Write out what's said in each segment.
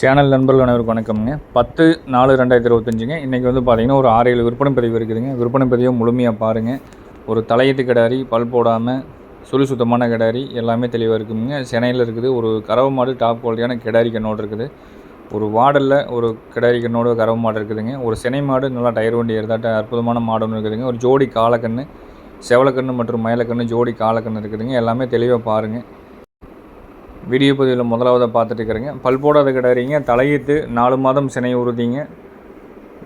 Channel நண்பர்கள் அனைவருக்கும் வணக்கம்ங்க. பத்து நாலு ரெண்டாயிரத்தி இருபத்தஞ்சுங்க. இன்றைக்கி வந்து பார்த்திங்கன்னா ஒரு ஆறு ஏழு விற்பனை பதிவு இருக்குதுங்க. விற்பனை பதிவை முழுமையாக பாருங்கள் ஒரு தலையத்து கிடாரி பல் போடாமல் சுழி சுத்தமான கிடாரி எல்லாமே தெளிவாக இருக்குங்க சென்னையில் இருக்குது ஒரு கறவை மாடு டாப் குவாலிட்டியான கிடாரி கண்ணோடு இருக்குது. ஒரு வாடலில் ஒரு கிடாரி கண்ணோடு கறவை மாடு இருக்குதுங்க. ஒரு சினை மாடு நல்லா டயர் வண்டி ஏறதாட்ட அற்புதமான மாடு ஒன்று இருக்குதுங்க. ஒரு ஜோடி காலக்கண்ணு செவலக்கண்ணு மற்றும் மயிலக்கண்ணு ஜோடி காலக்கண்ணு இருக்குதுங்க. எல்லாமே தெளிவாக பாருங்கள் வீடியோ பதிவில் முதலாவதாக பார்த்துட்டு இருக்கிறேங்க. பல் போடாத கிடாரிங்க தலையீத்து நாலு மாதம் சினை உறுதிங்க.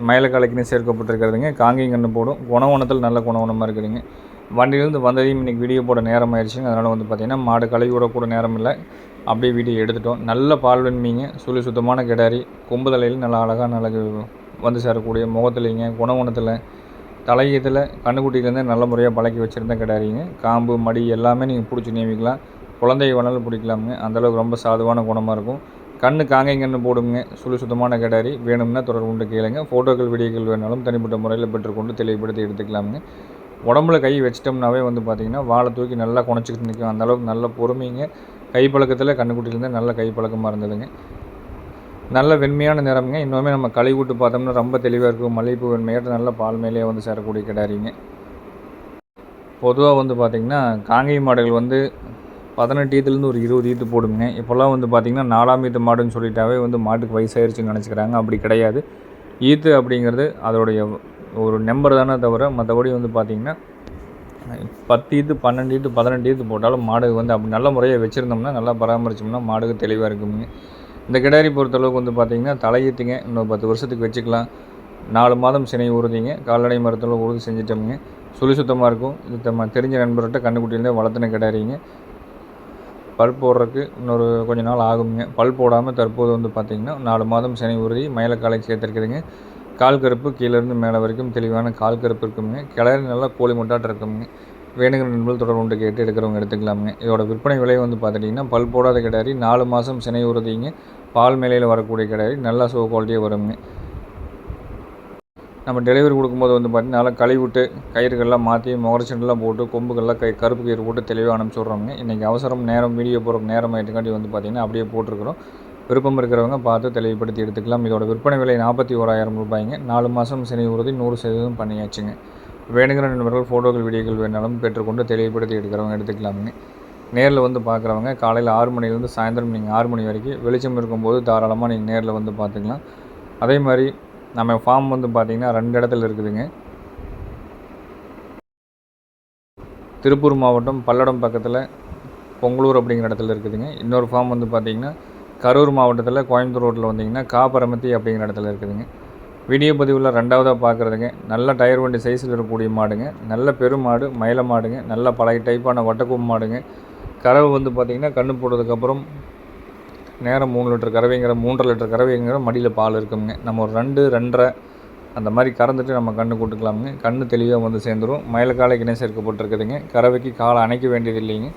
மயிலக்காலைக்குன்னு சேர்க்கப்பட்டிருக்கிறதுங்க. காங்கிங்கன்னு போடும். குணவனத்தில் நல்ல குணவனமாக இருக்குதுங்க. வண்டியிலேருந்து வந்ததையும் இன்றைக்கி வீடியோ போட நேரம் ஆயிடுச்சுங்க. அதனால் வந்து பார்த்திங்கன்னா மாடு கழுவி விடக்கூட நேரம் இல்லை. அப்படியே வீடியோ எடுத்துட்டோம். நல்ல பால் வெண்மீங்க சுழி சுத்தமான கிடாரி. கொம்பு தலையில் நல்லா அழகாக நல்லா வந்து சேரக்கூடிய முகத்துலைங்க. குணவனத்தில் தலையீத்தில் கண்ணுக்குட்டியிலேருந்து நல்ல முறையாக பழக்கி வச்சுருந்தேன் கிடாரிங்க. காம்பு மடி எல்லாமே நீங்கள் பிடிச்சி நியமிக்கலாம் குழந்தை வேணாலும் பிடிக்கலாமுங்க அந்தளவுக்கு ரொம்ப சாதுவான குணமாக இருக்கும். கண்ணு காங்கை போடுங்க சுழி சுத்தமான கடாரி வேணும்னா தொடர்பு கொண்டு கேளுங்க. ஃபோட்டோக்கள் வீடியோக்கள் வேணாலும் தனிப்பட்ட முறையில் பெற்றுக்கொண்டு தெளிவுபடுத்தி எடுத்துக்கலாமுங்க உடம்புல கை வச்சிட்டோம்னாவே வந்து பார்த்திங்கன்னா வாழை தூக்கி நல்லா குணச்சிக்கிட்டு நிற்கும் அந்தளவுக்கு நல்ல பொறுமைங்க. கை பழக்கத்தில் கண்ணுக்குட்டிலேருந்து நல்ல கை பழக்கமாக இருந்ததுங்க. நல்ல வெண்மையான நிறம்ங்க. இன்னுமே நம்ம களி விட்டு பார்த்தோம்னா ரொம்ப தெளிவாக இருக்கும். மல்லிகைப்பூ வெண்மையாட்டு நல்ல பால் மேலேயே வந்து சேரக்கூடிய கிடாரிங்க. பொதுவாக வந்து பார்த்திங்கன்னா காங்கை மாடுகள் வந்து பதினெட்டு ஈத்துலேருந்து ஒரு இருபது ஈத்து போடுங்க. இப்போல்லாம் வந்து பார்த்திங்கன்னா நாலாம் ஈத்து மாடுன்னு சொல்லிட்டாவே வந்து மாட்டுக்கு வயசாயிருச்சுன்னு நினச்சிக்கிறாங்க. அப்படி கிடையாது. ஈத்து அப்படிங்கிறது அதோடைய ஒரு நம்பர் தானே தவிர மற்றபடி வந்து பார்த்திங்கன்னா பத்து ஈத்து பன்னெண்டு ஈத்து பதினெட்டு ஈத்து போட்டாலும் மாடு வந்து அப்படி நல்ல முறையாக வச்சுருந்தோம்னா நல்லா பராமரிச்சோம்னா மாடுக்கு தெளிவாக இருக்குங்க. இந்த கிடாரி பொறுத்தளவுக்கு வந்து பார்த்திங்கன்னா தலையீத்துங்க இன்னும் பத்து வருஷத்துக்கு வச்சுக்கலாம். நாலு மாதம் சினை உறுதிங்க கால்நடை மரத்தில் உறுதி செஞ்சிட்டோம்ங்க. சுழி சுத்தமாக இருக்கும். இது நம்ம தெரிஞ்ச நண்பர்கிட்ட கண்ணுக்குட்டியிலேருந்து வளர்த்துன கிடாரிங்க. பல் போடுறதுக்கு இன்னொரு கொஞ்ச நாள் ஆகுங்க. பல் போடாமல் தற்போது வந்து பார்த்திங்கன்னா நாலு மாதம் சனி உறுதி மயிலக்காலை சேர்த்துருக்குதுங்க. கால் கருப்பு கீழேருந்து மேலே வரைக்கும் தெளிவான கால் கருப்பு இருக்குங்க. கிளறி நல்லா கோழி முட்டாட்டு இருக்குங்க. வேணுங்கிற நண்பர்கள் தொடர்பு கொண்டு கேட்டு எடுக்கிறவங்க எடுத்துக்கலாமுங்க. இதோட விற்பனை விலை வந்து பார்த்துட்டிங்கன்னா பல் போடாத கிடாரி நாலு மாதம் சினை உறுதிங்க. பால் மேலையில் வரக்கூடிய கிடாரி நல்லா சோ குவாலிட்டியாக வருங்க. நம்ம டெலிவரி கொடுக்கும்போது வந்து பார்த்திங்கன்னா நல்லா கழுவிட்டு கயிறுகள்லாம் மாற்றி முகரச்சண்டெல்லாம் போட்டு கொம்புகள்லாம் கை கருப்பு கயிறு போட்டு தெளிவாக அனுப்பிச்சி விட்றோங்க இன்றைக்கி அவசரம் நேரம் வீடியோ போகிற நேரம் ஆகிட்டுக்காட்டி வந்து பார்த்திங்கன்னா அப்படியே போட்டிருக்கிறோம். விருப்பம் இருக்கிறவங்க பார்த்து தெளிவுபடுத்தி எடுத்துக்கலாம். இதோட விற்பனை விலை நாற்பத்தி ஓராயிரம் ரூபாய்ங்க. நாலு மாதம் சினை உறுதி நூறு சதவீதம் பண்ணியாச்சுங்க. வேணுங்கிற நண்பர்கள் ஃபோட்டோக்கள் வீடியோக்கள் வேணாலும் பெற்றுக்கொண்டு தெளிவுபடுத்தி எடுக்கிறவங்க எடுத்துக்கலாமுங்க. நேரில் வந்து பார்க்குறவங்க காலையில் ஆறு மணிலேருந்து சாயந்தரம் நீங்கள் ஆறு மணி வரைக்கும் வெளிச்சம் இருக்கும்போது தாராளமாக நீங்கள் நேரில் வந்து பார்த்துக்கலாம் அதே மாதிரி நம்ம ஃபார்ம் வந்து பார்த்திங்கன்னா ரெண்டு இடத்துல இருக்குதுங்க. திருப்பூர் மாவட்டம் பல்லடம் பக்கத்தில் பொங்கலூர் அப்படிங்கிற இடத்துல இருக்குதுங்க. இன்னொரு ஃபார்ம் வந்து பார்த்திங்கன்னா கரூர் மாவட்டத்தில் கோயம்புத்தூர் ரோட்டில் வந்தீங்கன்னா காப்பரமத்தி அப்படிங்கிற இடத்துல இருக்குதுங்க. வீடியோ பதிவில் ரெண்டாவதாக பார்க்குறதுங்க நல்ல டயர் வண்டி சைஸில் இருக்கக்கூடிய மாடுங்க. நல்ல பெருமாடு மயில மாடுங்க. நல்ல பழைய டைப்பான வட்டக்கூம் மாடுங்க. கறவு வந்து பார்த்திங்கன்னா கண்ணு போட்டதுக்கப்புறம் நேரம் மூணு லிட்டர் கறவைங்கிற மூன்றரை லிட்டர் கறவைங்கிற மடியில் பால் இருக்குங்க நம்ம ஒரு ரெண்டு ரெண்டரை அந்த மாதிரி கறந்துட்டு நம்ம கண்ணு கூட்டுக்கலாமுங்க. கண்ணு தெளிவாக வந்து சேர்ந்துடும் மயிலக்காலைக்கு இணை சேர்க்கப்பட்டிருக்குதுங்க கறவைக்கு காலை அணைக்க வேண்டியது இல்லைங்க.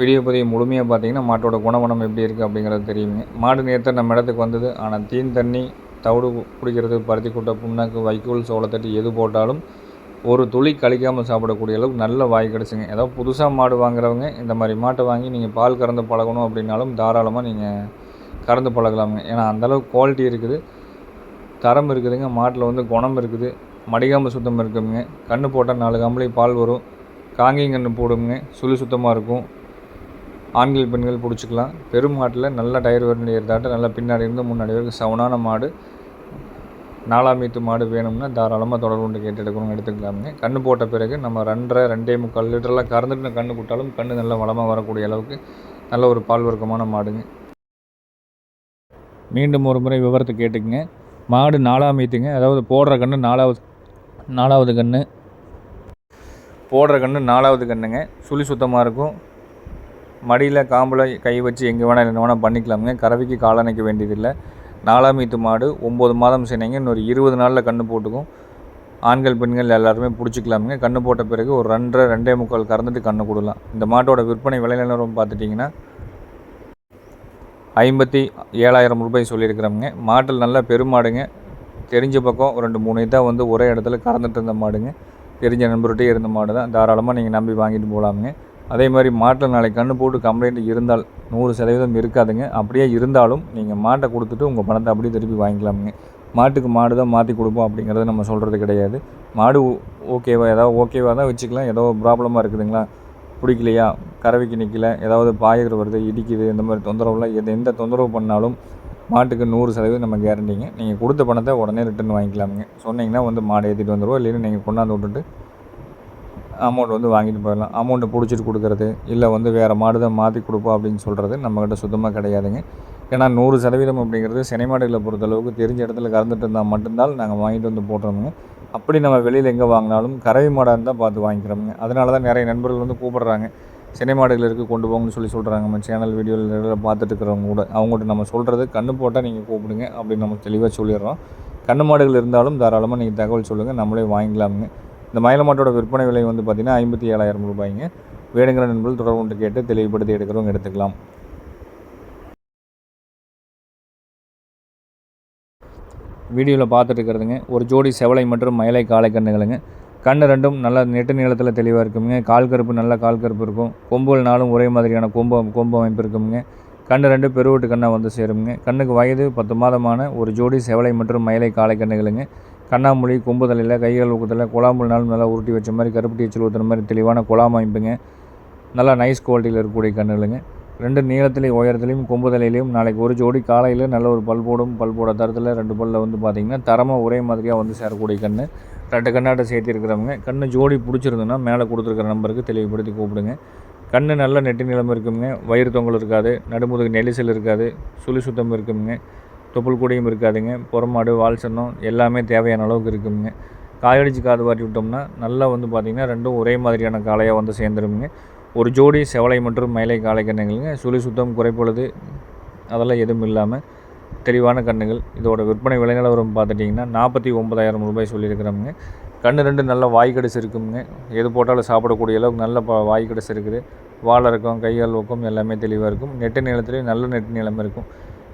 வீடியோ பதிவு முழுமையாக பார்த்தீங்கன்னா மாட்டோட குணவனம் எப்படி இருக்குது அப்படிங்கிறது தெரியுங்க. மாடு நேற்று நம்ம இடத்துக்கு வந்தது. ஆனால் தீன் தண்ணி தவிடு குடிக்கிறது பருத்தி குட்டை புண்ணாக்கு வைக்கோல் சோளத்தட்டி எது போட்டாலும் ஒரு துளி கழிக்காமல் சாப்பிடக்கூடிய அளவுக்கு நல்ல வாய் கிடச்சிங்க. ஏதோ புதுசாக மாடு வாங்குறவங்க இந்த மாதிரி மாட்டை வாங்கி நீங்கள் பால் கறந்து பழகணும் அப்படின்னாலும் தாராளமாக நீங்கள் கறந்து பழகலாமுங்க. ஏன்னா அந்தளவுக்கு குவாலிட்டி இருக்குது. தரம் இருக்குதுங்க. மாட்டில் வந்து குணம் இருக்குது. மடிகாம்பு சுத்தம் இருக்குங்க. கன்று போட்டால் நாலு கம்பளி பால் வரும். காங்கிங்கன்று போடுங்க. சுழி சுத்தமாக இருக்கும். ஆண்கள் பெண்கள் பிடிச்சிக்கலாம். பெரும் மாட்டில் நல்ல டயர் வண்டி இருந்தாட்டு நல்லா பின்னாடி இருந்து முன்னாடி வரைக்கும் சவுனான மாடு. நாலாம் மீத்து மாடு வேணும்னா தாராளமாக தொடர்பு கொண்டு கேட்டு எடுக்கணும் எடுத்துக்கலாமுங்க கன்று போட்ட பிறகு நம்ம ரெண்டரை ரெண்டே முக்கால் லிட்டரெலாம் கறந்துட்டு கன்று போட்டாலும் கன்று நல்லா வளமாக வரக்கூடிய அளவுக்கு நல்ல ஒரு பால் வர்க்கமான மாடுங்க. மீண்டும் ஒரு முறை விவரத்தை கேட்டுக்குங்க. மாடு நாலாம் மீத்துங்க அதாவது போடுற கன்று நாலாவது நாலாவது கன்று போடுற கன்று நாலாவது கன்றுங்க சுழி சுத்தமாக இருக்கும். மடியில் காம்பில் கை வச்சு எங்கே வேணால் என்ன வேணால் பண்ணிக்கலாமுங்க. கறவைக்கு காலணைக்க வேண்டியதில்லை. நாலாம் வீட்டு மாடு ஒம்பது மாதம் சினைங்க இன்னொரு இருபது நாளில் கன்று போட்டுக்கும். ஆண்கள் பெண்கள் எல்லாருமே பிடிச்சிக்கலாமுங்க. கன்று போட்ட பிறகு ஒரு ரெண்டரை ரெண்டே முக்கால் கறந்துட்டு கன்று கொடுக்கலாம் இந்த மாட்டோட விற்பனை விலை நிலவரம் பார்த்துட்டிங்கன்னா ஐம்பத்தி ஏழாயிரம் ரூபாய் சொல்லியிருக்கிறோமுங்க. மாட்டில் நல்லா பெருமாடுங்க தெரிஞ்ச பக்கம் ரெண்டு மூணு இதாக வந்து ஒரே இடத்துல கறந்துட்டு இருந்த மாடுங்க. தெரிஞ்ச நண்பர்கிட்டே இருந்த மாடு தான் தாராளமாக நீங்கள் நம்பி வாங்கிட்டு போகலாமுங்க அதே மாதிரி மாட்டில் நாளைக்கு கண்ணு போட்டு கம்ப்ளைண்ட் இருந்தால் நூறு சதவீதம் இருக்காதுங்க. அப்படியே இருந்தாலும் நீங்கள் மாட்டை கொடுத்துட்டு உங்கள் பணத்தை அப்படியே திருப்பி வாங்கிக்கலாமுங்க. மாட்டுக்கு மாடு தான் மாற்றி கொடுப்போம் அப்படிங்கிறத நம்ம சொல்கிறது கிடையாது. மாடு ஓகேவா? ஏதாவது ஓகேவாக தான் வச்சுக்கலாம். ஏதோ ப்ராப்ளமாக இருக்குதுங்களா? பிடிக்கலையா? கறவைக்கு நிற்கல ஏதாவது பாயகர் வருது இடிக்குது இந்த மாதிரி தொந்தரவுலாம் எது எந்த தொந்தரவு பண்ணாலும் மாட்டுக்கு நூறு சதவீதம் நம்ம கேரண்டிங்க நீங்கள் கொடுத்த பணத்தை உடனே ரிட்டர்ன் வாங்கிக்கலாமுங்க. சொன்னீங்கன்னா வந்து மாடை ஏற்றிட்டு வந்துடுவோம் இல்லைன்னு நீங்கள் கொண்டாந்து விட்டுட்டு அமௌண்ட் வந்து வாங்கிட்டு போயிடலாம். அமௌண்ட்டை பிடிச்சிட்டு கொடுக்குறது இல்லை வந்து வேறு மாடு தான் மாற்றி கொடுப்போம் அப்படின்னு சொல்கிறது நம்மக்கிட்ட சுத்தமாக கிடையாதுங்க. ஏன்னா நூறு சதவீதம் அப்படிங்கிறது சினைமாடுகளை பொறுத்தளவுக்கு தெரிஞ்ச இடத்துல கறந்துட்டு இருந்தால் மட்டும்தான் நாங்கள் வாங்கிட்டு வந்து போட்டுறோமுங்க. அப்படி நம்ம வெளியில் எங்கே வாங்கினாலும் கறவை மாடாக இருந்தால் பார்த்து வாங்கிக்கிறோமுங்க. அதனால தான் நிறைய நண்பர்கள் வந்து கூப்பிட்றாங்க. சினைமாடுகள் இருக்குது கொண்டு போங்கன்னு சொல்லி சொல்கிறாங்க நம்ம சேனல் வீடியோவில் பார்த்துட்டு இருக்கிறவங்க கூட. அவங்கள்ட்ட நம்ம சொல்கிறது கண்ணு போட்டால் நீங்கள் கூப்பிடுங்க அப்படின்னு நம்ம தெளிவாக சொல்லிடுறோம். கண்ணு மாடுகள் இருந்தாலும் தாராளமாக நீங்கள் தகவல் சொல்லுங்கள் நம்மளே வாங்கிக்கலாமுங்க. இந்த மயில மாட்டோட விற்பனை விலை வந்து பார்த்திங்கன்னா ஐம்பத்தி ஏழாயிரம் ரூபாய்ங்க. வேணுங்கிற நண்பர்கள் தொடர்பு கேட்டு தெளிவுபடுத்தி எடுக்கிறவங்க எடுத்துக்கலாம். வீடியோவில் பார்த்துட்டு இருக்கிறதுங்க. ஒரு ஜோடி செவலை மற்றும் மயிலை காளை கண்ணுகளுங்க கண்ணு ரெண்டும் நல்லா நெட்டு நீளத்தில் தெளிவாக இருக்குங்க. கால் கருப்பு நல்ல கால் கருப்பு இருக்கும். கொம்புகள் நாளும் ஒரே மாதிரியான கொம்பு கொம்பு அமைப்பு இருக்குங்க. கண்ணு ரெண்டு பெருவட்டு கண்ணாக வந்து சேருங்க கண்ணுக்கு வயது பத்து மாதமான ஒரு ஜோடி செவலை மற்றும் மயிலை காளை கண்ணுகளுங்க கண்ணாமொழி கொம்பு தலையில் கைகள் ஊக்கத்தில் குழாம்புல் நல்லா உருட்டி வச்ச மாதிரி கருப்பு டீச்சல் ஊற்றுற மாதிரி தெளிவான குழாம் அமைப்புங்க. நல்லா நைஸ் குவாலிட்டியில் இருக்கக்கூடிய கண்ணுகளுங்க ரெண்டு நீளத்துலேயும் உயரத்துலேயும் கொம்பு தலையிலையும் நாளைக்கு ஒரு ஜோடி காலையில் நல்ல ஒரு பல் போடும் பல் போட தரத்தில் ரெண்டு பல்லில் வந்து பார்த்திங்கன்னா தரமாக ஒரே மாதிரியாக வந்து சேரக்கூடிய கண் ரெண்டு கண்ணாட்ட சேர்த்திருக்கிறவங்க கண்ணு ஜோடி பிடிச்சிருந்துன்னா மேலே கொடுத்துருக்குற நம்பருக்கு தெளிவுபடுத்தி கூப்பிடுங்க. கண் நல்ல நெட்டி நிலம் இருக்குங்க. வயிறு தொங்கல் இருக்காது நடுமுதுகு நெலிசல் இருக்காது சுழி சுத்தம் இருக்குங்க. தொப்புள் கூடியும் இருக்காதுங்க. புறமாடு வால் சன்னம் எல்லாமே தேவையான அளவுக்கு இருக்குங்க. காயடிச்சு காது வாட்டி விட்டோம்னா நல்லா வந்து பார்த்திங்கன்னா ரெண்டும் ஒரே மாதிரியான காளையாக வந்து சேர்ந்துருமுங்க. ஒரு ஜோடி செவலை மற்றும் மயிலை காளை கண்ணுங்களுங்க சுழி சுத்தம் குறைப்பொழுது அதெல்லாம் எதுவும் இல்லாமல் தெளிவான கண்ணுகள் இதோட விற்பனை விலைநிலவரம் பார்த்துட்டிங்கன்னா நாற்பத்தி ஒன்பதாயிரம் ரூபாய் சொல்லியிருக்கிறோமுங்க. கண்ணு ரெண்டு நல்ல வாய் கடிசு இருக்குங்க. எது போட்டாலும் சாப்பிடக்கூடிய அளவுக்கு நல்ல ப வாய் கடிசு இருக்குது. வாழை இருக்கும் கைகால் ஒக்கம் எல்லாமே தெளிவாக இருக்கும். நெட்டு நீளத்துலேயும் நல்ல நெட்டு நீளம் இருக்கும்.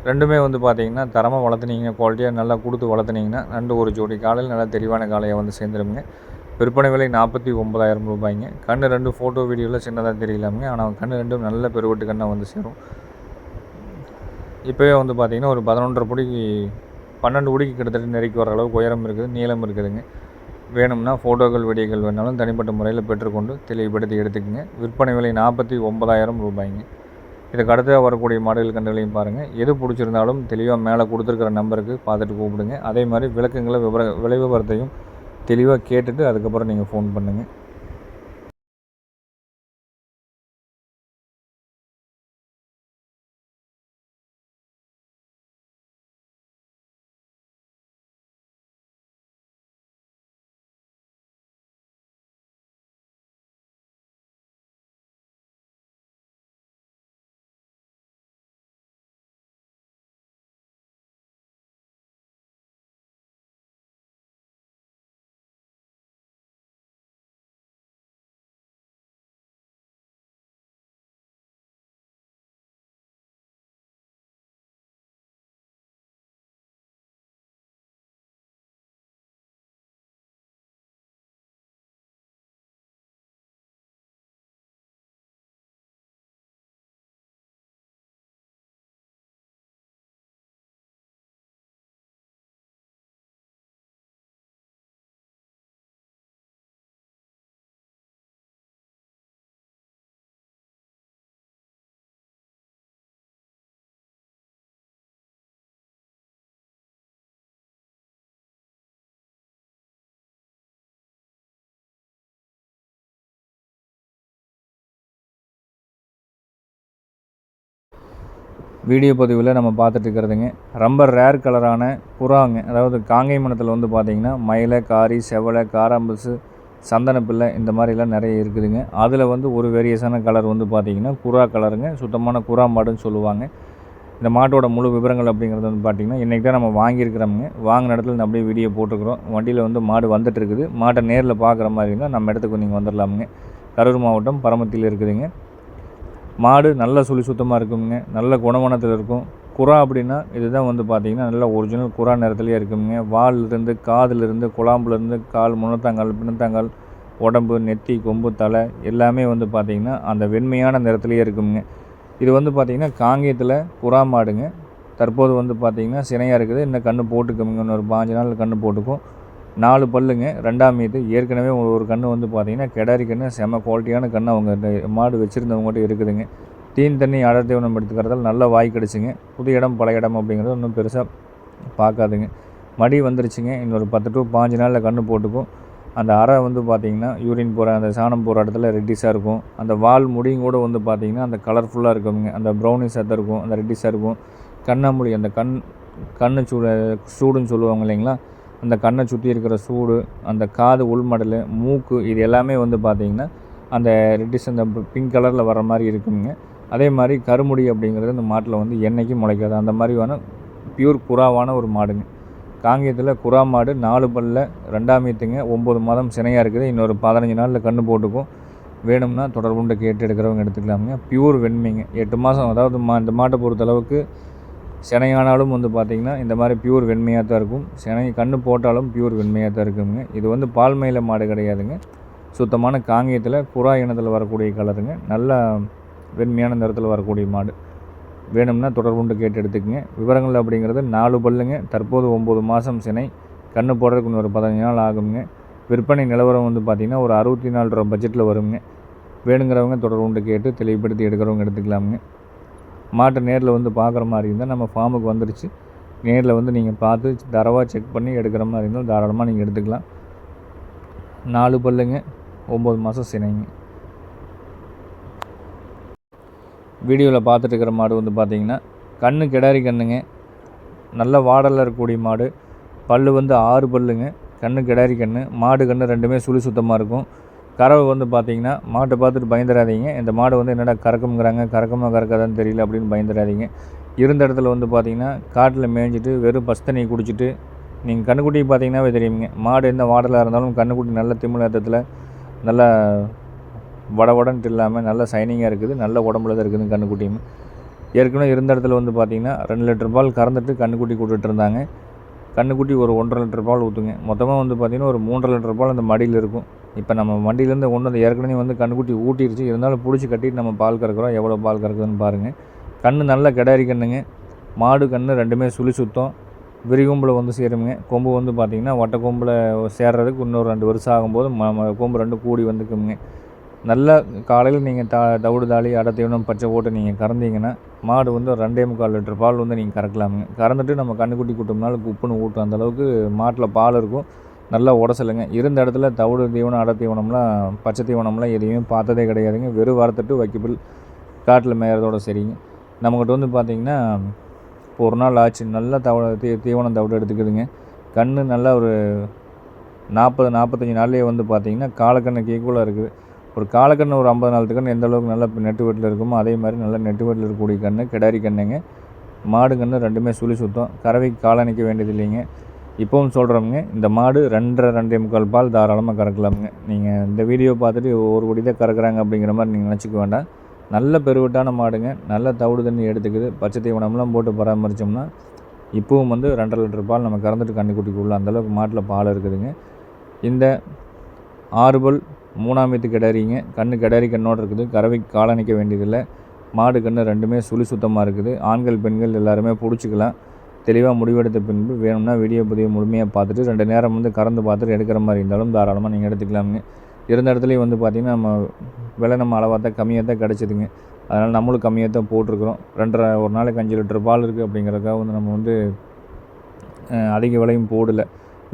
ரெண்டுமே வந்து பார்த்தீங்கன்னா தரமாக வளர்த்துனீங்க. குவாலிட்டியாக நல்லா கொடுத்து வளர்த்துனீங்கன்னா ரெண்டு ஒரு ஜோடி காலையில் நல்லா தெளிவான காலையை வந்து சேர்ந்துருங்க விற்பனை விலை நாற்பத்தி ஒன்பதாயிரம் ரூபாய்ங்க. கண் ரெண்டு ஃபோட்டோ வீடியோவில் சின்னதாக தெரியலாமுங்க. ஆனால் கண் ரெண்டும் நல்ல பெருவெட்டு கண்ணாக வந்து சேரும். இப்போவே வந்து பார்த்திங்கன்னா ஒரு பதினொன்றரை பிடிக்கு பன்னெண்டு பிடிக்கு கிட்டத்தட்ட நெருக்கி வர அளவுக்கு உயரம் இருக்குது நீளம் இருக்குதுங்க. வேணும்னா ஃபோட்டோக்கள் வீடியோக்கள் வேணாலும் தனிப்பட்ட முறையில் பெற்றுக்கொண்டு தெளிவுபடுத்தி எடுத்துக்கோங்க. விற்பனை விலை நாற்பத்தி ஒன்பதாயிரம் ரூபாய்ங்க. இதுக்கு அடுத்து வரக்கூடிய மாடல் கண்டுகளையும் பாருங்கள் எது பிடிச்சிருந்தாலும் தெளிவாக மேலே கொடுத்துருக்கிற நம்பருக்கு பார்த்துட்டு கூப்பிடுங்க. அதே மாதிரி விளக்கங்களை விவர விலை விவரத்தையும் தெளிவாக கேட்டுட்டு அதுக்கப்புறம் நீங்கள் ஃபோன் பண்ணுங்கள் வீடியோ பதிவில் நம்ம பார்த்துட்டுருக்கிறதுங்க ரொம்ப ரேர் கலரான புறாங்க. அதாவது காங்கை மனத்தில் வந்து பார்த்திங்கன்னா மயிலை காரி செவலை காராம்பசு சந்தனப்பிள்ளை இந்த மாதிரிலாம் நிறைய இருக்குதுங்க. அதில் வந்து ஒரு வேரியஸான கலர் வந்து பார்த்திங்கன்னா புறா கலருங்க சுத்தமான புறா மாடுன்னு சொல்லுவாங்க. இந்த மாட்டோட முழு விவரங்கள் அப்படிங்கிறது வந்து பார்த்திங்கன்னா இன்றைக்கி தான் நம்ம வாங்கியிருக்கிறோமுங்க. வாங்கின இடத்துல நம்ம அப்படியே வீடியோ போட்டுருக்குறோம். வண்டியில் வந்து மாடு வந்துட்டு இருக்குது. மாட்டை நேரில் பார்க்குற மாதிரி இருந்தால் நம்ம இடத்துக்கு நீங்கள் வந்துடலாமுங்க கரூர் மாவட்டம் பரமத்தியில் இருக்குதுங்க. மாடு நல்ல சுழி சுத்தமாக இருக்குங்க நல்ல குணமானத்தில் இருக்கும். குறா அப்படின்னா இதுதான் வந்து பார்த்திங்கன்னா நல்ல ஒரிஜினல் குறா நேரத்துலேயே இருக்குங்க வாலிலிருந்து காதிலிருந்து குழாம்புலேருந்து கால் முன்னத்தாங்கால் பின்னத்தாங்கால் உடம்பு நெத்தி கொம்பு தலை எல்லாமே வந்து பார்த்திங்கன்னா அந்த வெண்மையான நிறத்துலேயே இருக்குங்க இது வந்து பார்த்திங்கன்னா காங்கேயத்தில் புறா மாடுங்க. தற்போது வந்து பார்த்திங்கன்னா சினையாக இருக்குது. இன்னும் கன்று போட்டுக்கோங்க இன்னொரு பாஞ்சு நாள் கன்று போட்டுக்கும். நாலு பல்லுங்க ரெண்டாம் மீது. ஏற்கனவே ஒரு ஒரு கன்று வந்து பார்த்திங்கன்னா கிடாரி கன்று செம குவாலிட்டியான கன்று அவங்க இந்த மாடு வச்சுருந்தவங்ககிட்ட இருக்குதுங்க. தீன் தண்ணி அடர் தீவனம் எடுத்துக்கிறதால நல்லா வாய் கிடச்சிங்க. புது இடம் பழைய இடம் அப்படிங்கிறது ஒன்றும் பெருசாக பார்க்காதுங்க மடி வந்துருச்சுங்க. இன்னொரு பத்து டு பாஞ்சு நாளில் கன்று போட்டுக்கும். அந்த அறை வந்து பார்த்திங்கன்னா யூரின் போகிற அந்த சாணம் போகிற இடத்துல ரெட்டிஸாக இருக்கும். அந்த வால் முடியும் கூட வந்து பார்த்திங்கன்னா அந்த கலர்ஃபுல்லாக இருக்குங்க. அந்த ப்ரௌனிஸாக இருக்கும். அந்த ரெட்டிஸாக இருக்கும். கண்ணாமூடி அந்த கண் கண்ணு சூடு சூடுன்னு சொல்லுவாங்க இல்லைங்களா? அந்த கண்ணை சுற்றி இருக்கிற சூடு அந்த காது உள்மடல் மூக்கு இது எல்லாமே வந்து பார்த்திங்கன்னா அந்த ரெட்டிஷ் அந்த பிங்க் கலரில் வர மாதிரி இருக்குங்க. அதே மாதிரி கருமுடி அப்படிங்கிறது அந்த மாட்டில் வந்து என்றைக்கும் முளைக்காது. அந்த மாதிரியான பியூர் புறாவான ஒரு மாடுங்க. காங்கேயத்தில் குறா மாடு நாலு பல்ல ரெண்டாம் மீத்துங்க ஒம்பது மாதம் சினையாக இருக்குது. இன்னொரு பதினஞ்சு நாளில் கன்று போட்டுக்கும். வேணும்னா தொடர்புண்டு கேட்டு எடுக்கிறவங்க எடுத்துக்கலாமுங்க. பியூர் வெண்மைங்க. எட்டு மாதம் அதாவது மா இந்த மாட்டை பொறுத்தளவுக்கு சினையானாலும் வந்து பார்த்திங்கன்னா இந்த மாதிரி பியூர் வெண்மையாக தான் இருக்கும். சினை கன்று போட்டாலும் பியூர் வெண்மையாக தான் இருக்குங்க. இது வந்து பால்மையில் மாடு கிடையாதுங்க. சுத்தமான காங்கேயத்தில் புறா இனத்தில் வரக்கூடிய கலருங்க. நல்ல வெண்மையான நிறத்தில் வரக்கூடிய மாடு. வேணும்னா தொடர்புண்டு கேட்டு எடுத்துக்கங்க. விவரங்கள் அப்படிங்கிறது நாலு பல்லுங்க. தற்போது ஒம்பது மாதம் சினை. கன்று போடுறதுக்கு இன்னொரு பதினஞ்சு நாள் ஆகுங்க. விற்பனை நிலவரம் வந்து பார்த்திங்கன்னா ஒரு அறுபத்தி நாலு ரூபா பட்ஜெட்டில் வருங்க. வேணுங்கிறவங்க தொடர்புண்டு கேட்டு தெளிவுபடுத்தி எடுக்கிறவங்க எடுத்துக்கலாமுங்க. மாட்டை நேரில் வந்து பார்க்குற மாதிரி இருந்தால் நம்ம ஃபார்முக்கு வந்துருச்சு. நேரில் வந்து நீங்கள் பார்த்து தரவாக செக் பண்ணி எடுக்கிற மாதிரி இருந்தால் தாராளமாக நீங்கள் எடுத்துக்கலாம். நாலு பல்லுங்க ஒம்பது மாதம் சினைங்க. வீடியோவில் பார்த்துட்டு இருக்கிற மாடு வந்து பார்த்திங்கன்னா கண்ணு கிடாரி கண்ணுங்க. நல்ல வாடலில் இருக்கக்கூடிய மாடு. பல் வந்து ஆறு பல்லுங்க கண்ணு கிடாரி கண்ணு. மாடு கண்ணு ரெண்டுமே சுழி சுத்தமாக இருக்கும். கறவை வந்து பார்த்தீங்கன்னா மாட்டை பார்த்துட்டு பயந்துடாதீங்க இந்த மாடு வந்து என்னடா கறக்கும்ங்கிறாங்க? கறக்கமாக கறக்காதான்னு தெரியல அப்படின்னு பயந்துடாதீங்க இருந்த இடத்துல வந்து பார்த்தீங்கன்னா காட்டில் மேய்ஞ்சிட்டு வெறும் பஸ்தண்ணியை குடிச்சிட்டு நீங்கள் கண்ணுக்குட்டி பார்த்தீங்கன்னாவே தெரியுங்க மாடு எந்த வாடலாக இருந்தாலும் கண்ணுக்குட்டி நல்ல திமிழத்தில் நல்ல வட உடன்ட்டு இல்லாமல் நல்ல சைனிங்காக இருக்குது. நல்ல உடம்புல தான் இருக்குது கண்ணுக்குட்டியும். ஏற்கனவே இருந்த இடத்துல வந்து பார்த்திங்கன்னா ரெண்டு லிட்டர் பால் கறந்துட்டு கண்ணுக்குட்டி கூட்டுட்டு இருந்தாங்க. கண்ணுக்குட்டி ஒரு ஒன்றரை லிட்டர் பால் ஊற்றுங்க மொத்தமாக வந்து பார்த்திங்கன்னா ஒரு மூன்றரை லிட்டர் பால் அந்த மடியில் இருக்கும். இப்போ நம்ம வண்டியிலேருந்து கொண்டு வந்து ஏற்கனவே வந்து கண்ணுக்குட்டி ஊட்டிடுச்சு இருந்தாலும் பிடிச்சி கட்டிட்டு நம்ம பால் கறக்குறோம். எவ்வளோ பால் கறக்குதுன்னு பாருங்கள் கண் நல்ல கிடாரி கண்ணுங்க. மாடு கண்ணு ரெண்டுமே சுழி சுத்தம். விரிகொம்பில் வந்து சேருமுங்க கொம்பு வந்து பார்த்திங்கன்னா வட்ட கொம்பில் சேர்றதுக்கு இன்னொரு ரெண்டு வருஷம் ஆகும்போது ம கொம்பு ரெண்டு கூடி வந்துக்குங்க. நல்லா காலையில் நீங்கள் தா தவிடு தாளி அடை பச்சை போட்டு நீங்கள் கறந்தீங்கன்னா மாடு வந்து ஒரு ரெண்டே முக்கால் லிட்டர் பால் வந்து நீங்கள் கறக்கலாமுங்க. கறந்துட்டு நம்ம கண்ணுக்குட்டி கூட்டம்னால உப்புன்னு ஊட்டும். அந்தளவுக்கு மாட்டில் பால் இருக்கும். நல்லா உடசலுங்க இருந்த இடத்துல தவிடு தீவனம் அடை தீவனம்லாம் பச்சை தீவனம்லாம் எதையுமே பார்த்ததே கிடையாதுங்க. வெறும் வாரத்தட்டு வைக்கபிள் காட்டில் மேயறதோட சரிங்க. நம்மக்கிட்ட வந்து பார்த்திங்கன்னா இப்போ ஒரு நாள் ஆச்சு நல்லா தவிட தீ தீவனம் தவிடு எடுத்துக்குதுங்க. கண் நல்லா ஒரு நாற்பது நாற்பத்தஞ்சி நாள்லேயே வந்து பார்த்திங்கன்னா காலக்கண்ணுக்கு ஈக்குவலாக இருக்குது. ஒரு காலக்கண்ணு ஒரு ஐம்பது நாளுக்கு கன்று எந்த அளவுக்கு நல்லா நெட்டு வீட்டில் இருக்குமோ அதே மாதிரி நல்லா நெட்டு வீட்டில் இருக்கக்கூடிய கன்று கிடாரி கண்ணுங்க. மாடு கன்று ரெண்டுமே சுழி சுத்தம். கறவைக்கு காலணிக்க வேண்டியது இல்லைங்க இப்போவும் சொல்கிறோமுங்க இந்த மாடு ரெண்டரை ரெண்டே முக்கால் பால் தாராளமாக கறக்கலாமுங்க. நீங்கள் இந்த வீடியோ பார்த்துட்டு ஒரு கொடி தான் கறக்குறாங்க அப்படிங்கிற மாதிரி நீங்கள் நினச்சிக்க வேண்டாம். நல்ல பெருவிட்டான மாடுங்க நல்ல தவிடு தண்ணி எடுத்துக்குது. பச்சை தீவனம்லாம் போட்டு பராமரித்தோம்னா இப்போவும் வந்து ரெண்டரை லிட்டர் பால் நம்ம கறந்துட்டு கண்ணுக்குட்டிக்குள்ள அந்தளவுக்கு மாட்டில் பால் இருக்குதுங்க. இந்த ஆறுபல் மூணாம் வீத்து கிடாரிங்க கண்ணு கிடறி கண்ணோடு இருக்குது. கறவைக்கு காலணிக்க வேண்டியதில்லை. மாடு கன்று ரெண்டுமே சுழி சுத்தமாக இருக்குது. ஆண்கள் பெண்கள் எல்லாருமே பிடிச்சிக்கலாம். தெளிவாக முடிவெடுத்த பின்பு வேணும்னா வீடியோ பதிவு முழுமையாக பார்த்துட்டு ரெண்டு நேரம் வந்து கறந்து பார்த்துட்டு எடுக்கிற மாதிரி இருந்தாலும் தாராளமாக நீங்கள் எடுத்துக்கலாமுங்க. இருந்த இடத்துலையும் வந்து பார்த்திங்கன்னா நம்ம விலை நம்ம அளவாக தான் கம்மியாக தான் கிடச்சிதுங்க. அதனால் நம்மளும் கம்மியாக தான் போட்டிருக்கிறோம். ரெண்டரை ஒரு நாளைக்கு அஞ்சு லிட்டர் பால் இருக்குது அப்படிங்கிறதுக்காக வந்து நம்ம வந்து அதிக விலையும் போடலை.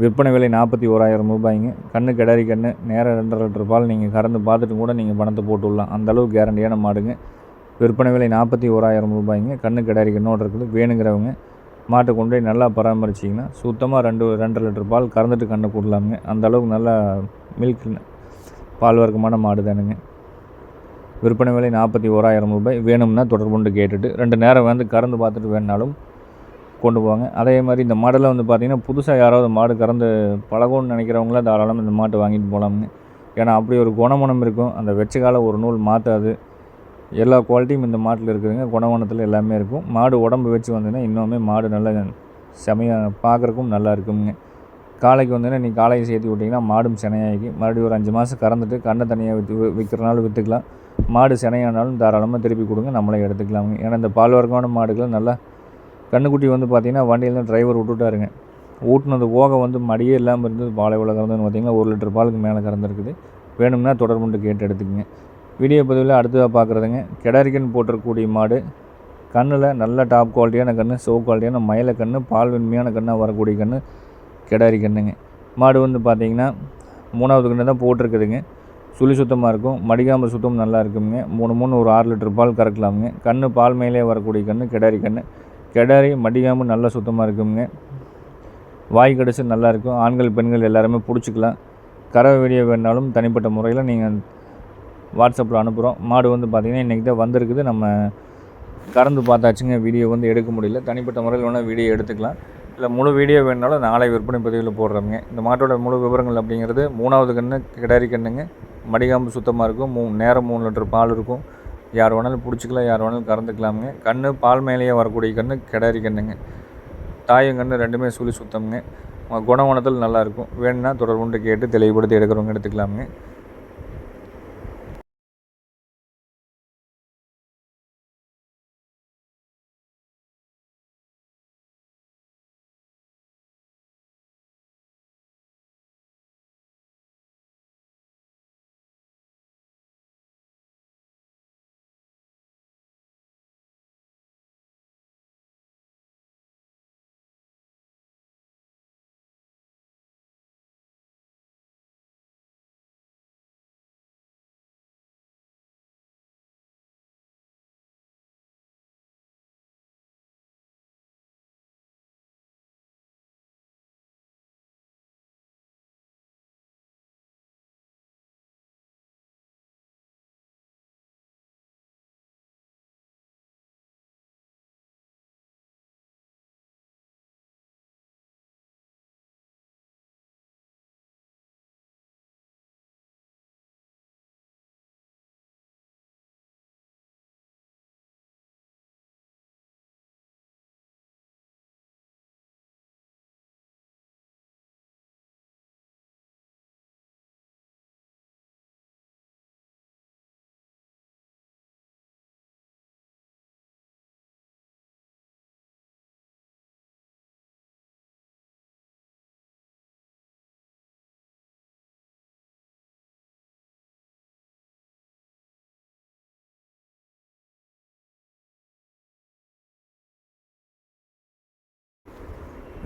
விற்பனை விலை நாற்பத்தி ஓராயிரம் ரூபாய்ங்க. கண்ணு கிடறி கண்ணு நேராக ரெண்டரை லிட்டர் பால் நீங்கள் கறந்து பார்த்துட்டு கூட நீங்கள் பணத்தை போட்டு விடலாம். அந்தளவுக்கு கேரண்டியான மாடுங்க. விற்பனை விலை நாற்பத்தி ஓராயிரம் ரூபாய்ங்க. கண்ணு கிடறி கண்ணோடு இருக்குது. வேணுங்கிறவங்க மாட்டை கொண்டு போய் நல்லா பராமரிச்சிங்கன்னா சுத்தமாக ரெண்டு ரெண்டரை லிட்டர் பால் கறந்துட்டு கண்ணை போடலாமுங்க. அந்தளவுக்கு நல்லா மில்க் பால் வர்க்கமான மாடு தானுங்க. விற்பனை விலை நாற்பத்தி ஓராயிரம் ரூபாய். வேணும்னா தொடர்புண்டு கேட்டுட்டு ரெண்டு நேரம் வந்து கறந்து பார்த்துட்டு வேணுனாலும் கொண்டு போவாங்க. அதே மாதிரி இந்த மாடெல்லாம் வந்து பார்த்திங்கன்னா புதுசாக யாராவது மாடு கறந்து பழகும்னு நினைக்கிறவங்களாம் தாராளமாக இந்த மாட்டை வாங்கிட்டு போகலாமுங்க ஏன்னா அப்படி ஒரு குணமுணம் இருக்கும். அந்த வெச்ச கால ஒரு நூல் மாற்றாது எல்லா குவாலிட்டியும் இந்த மாட்டில் இருக்குதுங்க. குணவனத்தில் எல்லாமே இருக்கும். மாடு உடம்பு வச்சு வந்ததுன்னா இன்னுமே மாடு நல்லா செமையாக பார்க்குறக்கும் நல்லா இருக்குங்க. காலைக்கு வந்தீங்கன்னா நீங்கள் காலையை சேர்த்து விட்டிங்கன்னா மாடும் சினையாகி மறுபடியும் ஒரு அஞ்சு மாதம் கறந்துட்டு கண்ணை தனியாக விற்று விற்கிறனாலும் விற்றுக்கலாம் மாடு சினையானாலும் தாராளமாக திருப்பி கொடுங்க நம்மளே எடுத்துக்கலாமுங்க. ஏன்னா இந்த பால் வர்க்கமான மாடுகள் நல்லா கண்ணுக்குட்டி வந்து பார்த்திங்கன்னா வண்டியில் டிரைவர் விட்டுட்டாருங்க. ஊட்டினது போக வந்து மடியே இல்லாமல் இருந்தது. பாலை எவ்வளோ கறந்துன்னு பார்த்தீங்கன்னா ஒரு லிட்டர் பாலுக்கு மேலே கறந்துருக்குது. வேணும்னா தொடர்புண்டு கேட்டு எடுத்துக்கங்க. வீடியோ பதிவில் அடுத்ததாக பார்க்குறதுங்க. கெடாரிக்கன் போட்டிருக்கக்கூடிய மாடு. கண்ணில் நல்ல டாப் குவாலிட்டியான கன்று சோ குவாலிட்டியான மயில கன்று பால் வெண்மையான கண்ணாக வரக்கூடிய கன்று கெடாரி கன்றுங்க மாடு வந்து பார்த்திங்கன்னா மூணாவது கன்று தான் போட்டிருக்குதுங்க. சுழி சுத்தமாக இருக்கும் மடிக்காம்பு சுத்தம் நல்லா இருக்குங்க. மூணு மூணு ஒரு ஆறு லிட்டர் பால் கறக்கலாமுங்க. கன்று பால் மேலே வரக்கூடிய கன்று கெடாரி கன்று கெடாரி மடிக்காம்பு நல்லா சுத்தமாக இருக்குங்க. வாய் கடிச்சு நல்லாயிருக்கும் ஆண்கள் பெண்கள் எல்லாருமே பிடிச்சிக்கலாம். கறவை வீடியோ வேணாலும் தனிப்பட்ட முறையில் நீங்கள் வாட்ஸ்அப்பில் அனுப்புகிறோம். மாடு வந்து பார்த்திங்கன்னா இன்றைக்கி தான் வந்திருக்குது. நம்ம கறந்து பார்த்தாச்சுங்க. வீடியோ வந்து எடுக்க முடியல. தனிப்பட்ட முறையில் வேணால் வீடியோ எடுத்துக்கலாம். இல்லை முழு வீடியோ வேணுனாலும் நாளை விற்பனை பதிவில் போடுறோங்க இந்த மாட்டோட முழு விவரங்கள் அப்படிங்கிறது மூணாவது கன்று கிடாரி கண்ணுங்க. மடிகாம்பு சுத்தமாக இருக்கும். மூ நேரம் மூணு லிட்டர் பால் இருக்கும். யார் வேணாலும் பிடிச்சிக்கலாம் யார் வேணாலும் கறந்துக்கலாமுங்க. கன்று பால் மேலேயே வரக்கூடிய கன்று கிடாரி கண்ணுங்க. தாயும் கன்று ரெண்டுமே சுழி சுத்தம்ங்க. குணவனத்தில் நல்லாயிருக்கும் வேணும்னா தொடர்புண்டு கேட்டு தெளிவுபடுத்தி எடுக்கிறவங்க எடுத்துக்கலாமுங்க.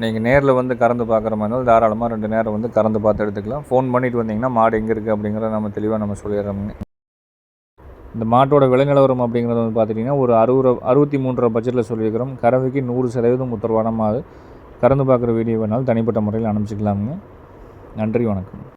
நீங்கள் நேரில் வந்து கறந்து பார்க்குற மாதிரி இருந்தாலும் தாராளமாக ரெண்டு நேரம் வந்து கறந்து பார்த்து எடுத்துக்கலாம். ஃபோன் பண்ணிட்டு வந்தீங்கன்னா மாடு எங்கே இருக்குது அப்படிங்கிறத நம்ம தெளிவாக நம்ம சொல்லிடுறோம்ங்க இந்த மாட்டோட விலைநிலவரம் அப்படிங்கிறது வந்து பார்த்துட்டிங்கன்னா ஒரு அறுபது அறுபத்தி மூன்றரை பட்ஜெட்டில் சொல்லியிருக்கிறோம். கறவைக்கு நூறு சதவீதம் உத்தரவாதமாக கறந்து பார்க்குற வீடியோ வேணாலும் தனிப்பட்ட முறையில் அனுப்பிச்சிக்கலாமுங்க. நன்றி வணக்கம்.